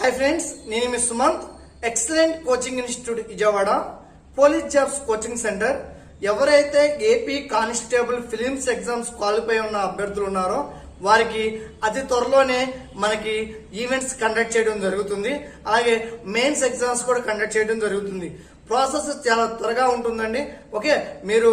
Hi friends నేను మీ Sumanth excellent coaching institute Vijayawada police jobs coaching centre ఎవరైతే AP constable prelims exams qualify ఉన్న అభ్యర్థులు ఉన్నారో వారికి అతి త్వరలోనే మనకి ఈవెంట్స్ కండక్ట్ చేయడం జరుగుతుంది. అలాగే మెయిన్స్ ఎగ్జామ్స్ కూడా కండక్ట్ చేయడం జరుగుతుంది. ప్రాసెస్ చాలా త్వరగా ఉంటుందండి. ఓకే మీరు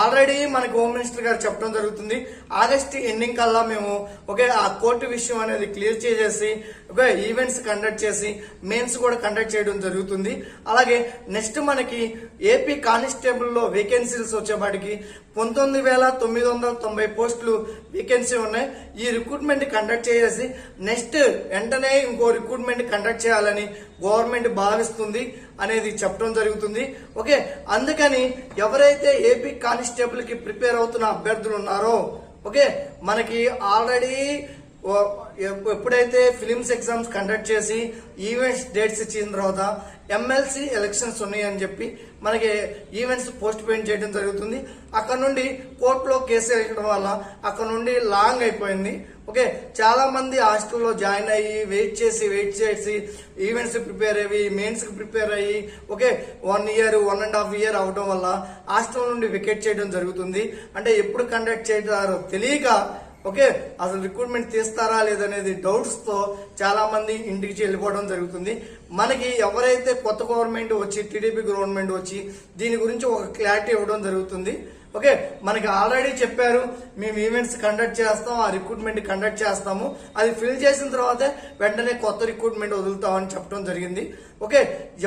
ఆల్రెడీ మనకి హోమ్ మినిస్టర్ గారు చెప్పడం జరుగుతుంది. ఆగస్ట్ ఎండింగ్ కల్లా మేము ఓకే ఆ కోర్టు విషయం అనేది క్లియర్ చేసేసి ఓకే ఈవెంట్స్ కండక్ట్ చేసి మెయిన్స్ కూడా కండక్ట్ చేయడం జరుగుతుంది. అలాగే నెక్స్ట్ మనకి ఏపీ కానిస్టేబుల్లో వేకెన్సీస్ వచ్చేపాటికి పంతొమ్మిది వేల తొమ్మిది వందల తొంభై పోస్టులు వేకెన్సీ ఉన్నాయి. ఈ రిక్రూట్మెంట్ కండక్ట్ చేసేసి నెక్స్ట్ వెంటనే ఇంకో రిక్రూట్మెంట్ కండక్ట్ చేయాలని గవర్నమెంట్ భావిస్తుంది అనేది చెప్పడం జరుగుతుంది. ఓకే అందుకని ఎవరైతే ఏపీ కానిస్టేబుల్కి ప్రిపేర్ అవుతున్న అభ్యర్థులు ఉన్నారో ఓకే మనకి ఆల్రెడీ ఎప్పుడైతే ఫిలిమ్స్ ఎగ్జామ్స్ కండక్ట్ చేసి ఈవెంట్స్ డేట్స్ ఇచ్చిన తర్వాత ఎమ్మెల్సీ ఎలక్షన్స్ ఉన్నాయని చెప్పి మనకి ఈవెంట్స్ పోస్ట్ పోయిన్ చేయడం జరుగుతుంది. అక్కడ నుండి కోర్టులో కేసు వేయడం వల్ల అక్కడ నుండి లాంగ్ అయిపోయింది. ఓకే చాలా మంది హాస్టల్లో జాయిన్ అయ్యి వెయిట్ చేసి వెయిట్ చేసి ఈవెంట్స్ ప్రిపేర్ అయ్యి మెయిన్స్కి ప్రిపేర్ అయ్యి okay one year one and half year అవడం వల్ల హాస్టల్ నుండి వికెట్ చేయడం జరుగుతుంది. అంటే ఎప్పుడు కండక్ట్ చేస్తారో తెలియక ఓకే అసలు రిక్రూట్మెంట్ తీస్తారా లేదనేది డౌట్స్తో చాలామంది ఇంటికి వెళ్ళిపోవడం జరుగుతుంది. మనకి ఎవరైతే కొత్త గవర్నమెంట్ వచ్చి టీడీపీ గవర్నమెంట్ వచ్చి దీని గురించి ఒక క్లారిటీ ఇవ్వడం జరుగుతుంది. ఓకే మనకి ఆల్రెడీ చెప్పారు మేము ఈవెంట్స్ కండక్ట్ చేస్తాం ఆ రిక్రూట్మెంట్ కండక్ట్ చేస్తాము. అది ఫిల్ చేసిన తర్వాతే వెంటనే కొత్త రిక్రూట్మెంట్ వదులుతామని చెప్పడం జరిగింది. ఓకే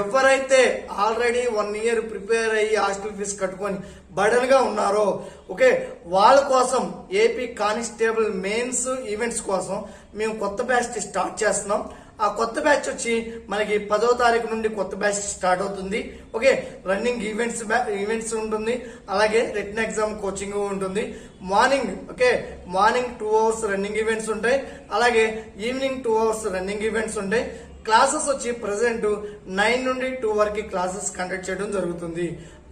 ఎవరైతే ఆల్రెడీ వన్ ఇయర్ ప్రిపేర్ అయ్యి హాస్టల్ ఫీజు కట్టుకొని బడన్గా ఉన్నారో ఓకే వాళ్ళ కోసం ఏపీ కానిస్టేబుల్ మెయిన్స్ ఈవెంట్స్ కోసం మేము కొత్త బ్యాచ్ స్టార్ట్ చేస్తున్నాం. ఆ కొత్త బ్యాచ్ వచ్చి మనకి పదో తారీఖు నుండి కొత్త బ్యాచ్ స్టార్ట్ అవుతుంది. ఓకే రన్నింగ్ ఈవెంట్స్ ఈవెంట్స్ ఉంటుంది. అలాగే రిటర్న్ ఎగ్జామ్ కోచింగ్ ఉంటుంది. Morning okay morning two hours running events ఉంటాయి. అలాగే evening two hours running events ఉంటాయి. క్లాసెస్ వచ్చి ప్రజెంట్ నైన్ నుండి టూ వరకు క్లాసెస్ కండక్ట్ చేయడం జరుగుతుంది.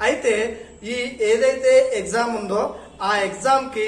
అయితే ఈ ఏదైతే ఎగ్జామ్ ఉందో ఆ ఎగ్జామ్కి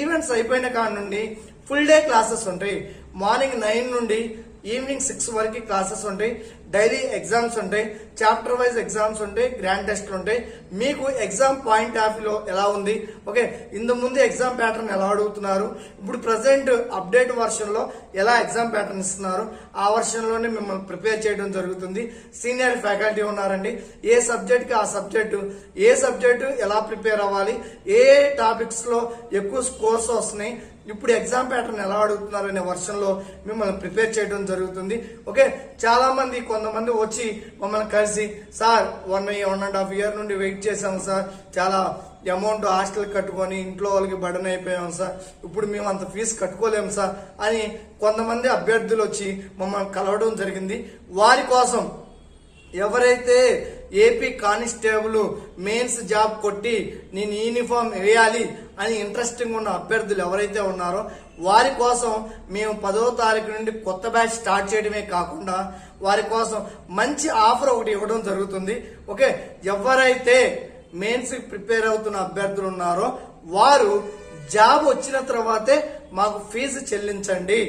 ఈవెంట్స్ అయిపోయిన కాడ నుండి ఫుల్ డే క్లాసెస్ ఉంటాయి. మార్నింగ్ నైన్ నుండి ఈవినింగ్ సిక్స్ వరకు క్లాసెస్ ఉంటాయి. డైలీ ఎగ్జామ్స్ ఉంటాయి. చాప్టర్ వైజ్ ఎగ్జామ్స్ ఉంటాయి. గ్రాండ్ టెస్ట్లు ఉంటాయి. మీకు ఎగ్జామ్ పాయింట్ ఆఫ్లో ఎలా ఉంది? ఓకే ఇంత ముందు ఎగ్జామ్ ప్యాటర్న్ ఎలా అడుగుతున్నారు? ఇప్పుడు ప్రజెంట్ అప్డేట్ వర్షన్లో ఎలా ఎగ్జామ్ ప్యాటర్న్ ఇస్తున్నారు? ఆ వర్షన్లోనే మిమ్మల్ని ప్రిపేర్ చేయడం జరుగుతుంది. సీనియర్ ఫ్యాకల్టీ ఉన్నారండి. ఏ సబ్జెక్ట్కి ఆ సబ్జెక్టు ఏ సబ్జెక్టు ఎలా ప్రిపేర్ అవ్వాలి? ఏ టాపిక్స్లో ఎక్కువ స్కోర్స్ వస్తున్నాయి? ఇప్పుడు ఎగ్జామ్ ప్యాటర్న్ ఎలా అడుగుతున్నారు అనే వర్షన్లో మిమ్మల్ని ప్రిపేర్ చేయడం జరుగుతుంది. ఓకే చాలా మంది కొంతమంది వచ్చి మమ్మల్ని కలిసి sir one one and half year నుండి వెయిట్ చేసాము సార్. చాలా అమౌంట్ హాస్టల్ కట్టుకొని ఇంట్లో వాళ్ళకి బడన్ అయిపోయాం సార్. ఇప్పుడు మేము అంత ఫీజు కట్టుకోలేము సార్ అని కొంతమంది అభ్యర్థులు వచ్చి మమ్మల్ని కలవడం జరిగింది. వారి కోసం ఎవరైతే ఏపీ కానిస్టేబుల్ మెయిన్స్ జాబ్ కొట్టి నేను యూనిఫామ్ వేయాలి అని ఇంట్రెస్టింగ్ ఉన్న అభ్యర్థులు ఎవరైతే ఉన్నారో వారి కోసం మేము పదో తారీఖు నుండి కొత్త బ్యాచ్ స్టార్ట్ చేయడమే కాకుండా వారి కోసం మంచి ఆఫర్ ఒకటి ఇవ్వడం జరుగుతుంది. ఓకే ఎవరైతే మెయిన్స్ ప్రిపేర్ అవుతున్న అభ్యర్థులు ఉన్నారో వారు జాబ్ వచ్చిన తర్వాతే మాకు ఫీజు చెల్లించండి.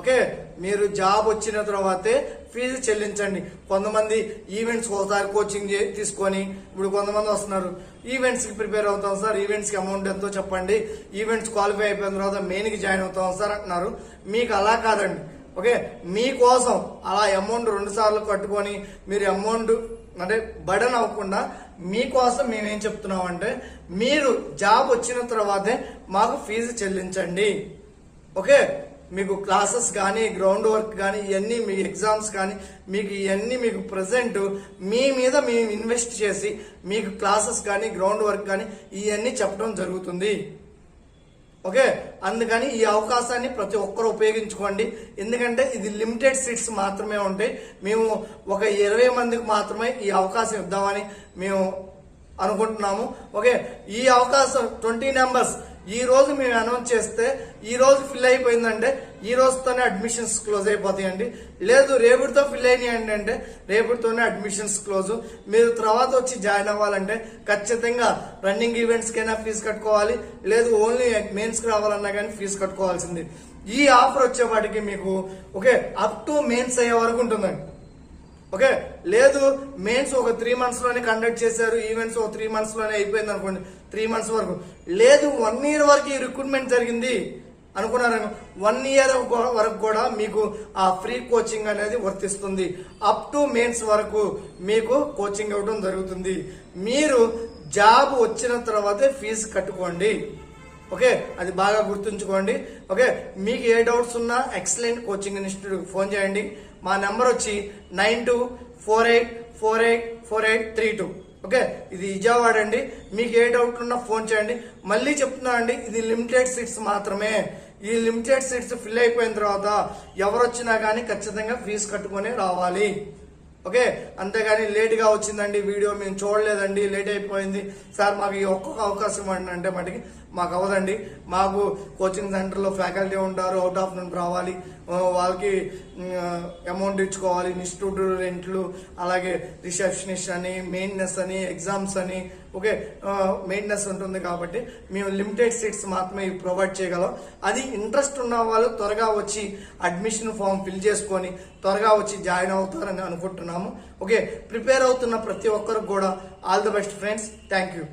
ఓకే మీరు జాబ్ వచ్చిన తర్వాతే ఫీజు చెల్లించండి. కొంతమంది ఈవెంట్స్ ఒకసారి కోచింగ్ తీసుకొని ఇప్పుడు కొంతమంది వస్తున్నారు. ఈవెంట్స్కి ప్రిపేర్ అవుతాం సార్. ఈవెంట్స్కి అమౌంట్ ఎంతో చెప్పండి. ఈవెంట్స్ క్వాలిఫై అయిపోయిన తర్వాత మెయిన్కి జాయిన్ అవుతాం సార్ అంటున్నారు. మీకు అలా కాదండి. ఓకే మీకోసం అలా అమౌంట్ రెండు సార్లు కట్టుకొని మీరు అమౌంట్ అంటే బడన్ అవ్వకుండా మీకోసం మేమేం చెప్తున్నాం అంటే మీరు జాబ్ వచ్చిన తర్వాతే మాకు ఫీజు చెల్లించండి. ఓకే మీకు క్లాసెస్ కానీ గ్రౌండ్ వర్క్ కానీ ఇవన్నీ మీ ఎగ్జామ్స్ కానీ మీకు ఇవన్నీ మీకు ప్రజెంట్ మీ మీద మేము ఇన్వెస్ట్ చేసి మీకు క్లాసెస్ కానీ గ్రౌండ్ వర్క్ కానీ ఇవన్నీ చెప్పడం జరుగుతుంది. ఓకే అందుకని ఈ అవకాశాన్ని ప్రతి ఒక్కరు ఉపయోగించుకోండి. ఎందుకంటే ఇది లిమిటెడ్ సీట్స్ మాత్రమే ఉంటాయి. మేము ఒక ఇరవై మందికి మాత్రమే ఈ అవకాశం ఇద్దామని మేము అనుకుంటున్నాము. ఓకే ఈ అవకాశం ట్వంటీ నెంబర్స్ ఈ రోజు మేము అనౌన్స్ చేస్తే ఈ రోజు ఫిల్ అయిపోయిందంటే ఈ రోజుతోనే అడ్మిషన్స్ క్లోజ్ అయిపోతాయండి. లేదు రేపుతో ఫిల్ అయినాయండి అంటే రేపుతోనే అడ్మిషన్స్ క్లోజ్ మీరు తర్వాత వచ్చి జాయిన్ అవ్వాలంటే ఖచ్చితంగా రన్నింగ్ ఈవెంట్స్కైనా ఫీజు కట్టుకోవాలి. లేదు ఓన్లీ మెయిన్స్కి రావాలన్నా కానీ ఫీజు కట్టుకోవాల్సింది. ఈ ఆఫర్ వచ్చేపాటికి మీకు ఓకే అప్ టు మెయిన్స్ అయ్యే వరకు ఉంటుందండి. ఓకే లేదు మెయిన్స్ ఒక త్రీ మంత్స్లోనే కండక్ట్ చేశారు ఈవెంట్స్ ఒక త్రీ మంత్స్లోనే అయిపోయింది అనుకోండి త్రీ మంత్స్ వరకు. లేదు వన్ ఇయర్ వరకు ఈ రిక్రూట్మెంట్ జరిగింది అనుకున్నారు వన్ ఇయర్ వరకు కూడా మీకు ఆ ఫ్రీ కోచింగ్ అనేది వర్తిస్తుంది. అప్ టు మెయిన్స్ వరకు మీకు కోచింగ్ ఇవ్వడం జరుగుతుంది. మీరు జాబ్ వచ్చిన తర్వాతే ఫీజు కట్టుకోండి. ఓకే అది బాగా గుర్తుంచుకోండి. ఓకే మీకు ఏ డౌట్స్ ఉన్నా ఎక్సలెంట్ కోచింగ్ ఇన్స్టిట్యూట్ ఫోన్ చేయండి. మా నెంబర్ వచ్చి nine two four eight four eight four eight three two. Okay? ఇది విజయవాడ అండి. మీకు ఏ డౌట్ ఉన్నా ఫోన్ చేయండి. మళ్ళీ చెప్తున్నా అండి ఇది లిమిటెడ్ సీట్స్ మాత్రమే. ఈ లిమిటెడ్ సీట్స్ ఫిల్ అయిపోయిన తర్వాత ఎవరు వచ్చినా కానీ ఖచ్చితంగా ఫీజు కట్టుకొని రావాలి. ఓకే? అంతేగాని లేట్గా వచ్చిందండి వీడియో మేము చూడలేదండి లేట్ అయిపోయింది. సార్ మాకు ఈ ఒక్కొక్క అవకాశం ఇవ్వండి అంటే మటుకి మాకు అవ్వదండి మాకు కోచింగ్ సెంటర్లో ఫ్యాకల్టీ ఉంటారు అవుట్ ఆఫ్ నుండి రావాలి. వాళ్ళకి అమౌంట్ ఇచ్చుకోవాలి. ఇన్స్టిట్యూట్ రెంట్లు అలాగే రిసెప్షనిస్ట్ అని మెయింటెనెన్స్ అని ఎగ్జామ్స్ అని ఓకే? మెయింటెనెన్స్ ఉంటుంది కాబట్టి మేము లిమిటెడ్ సీట్స్ మాత్రమే ప్రొవైడ్ చేయగలం. అది ఇంట్రెస్ట్ ఉన్న వాళ్ళు త్వరగా వచ్చి అడ్మిషన్ ఫామ్ ఫిల్ చేసుకొని త్వరగా వచ్చి జాయిన్ అవుతారని అనుకుంటున్నాము. ఓకే? ప్రిపేర్ అవుతున్న ప్రతి ఒక్కరికి కూడా all the best friends thank you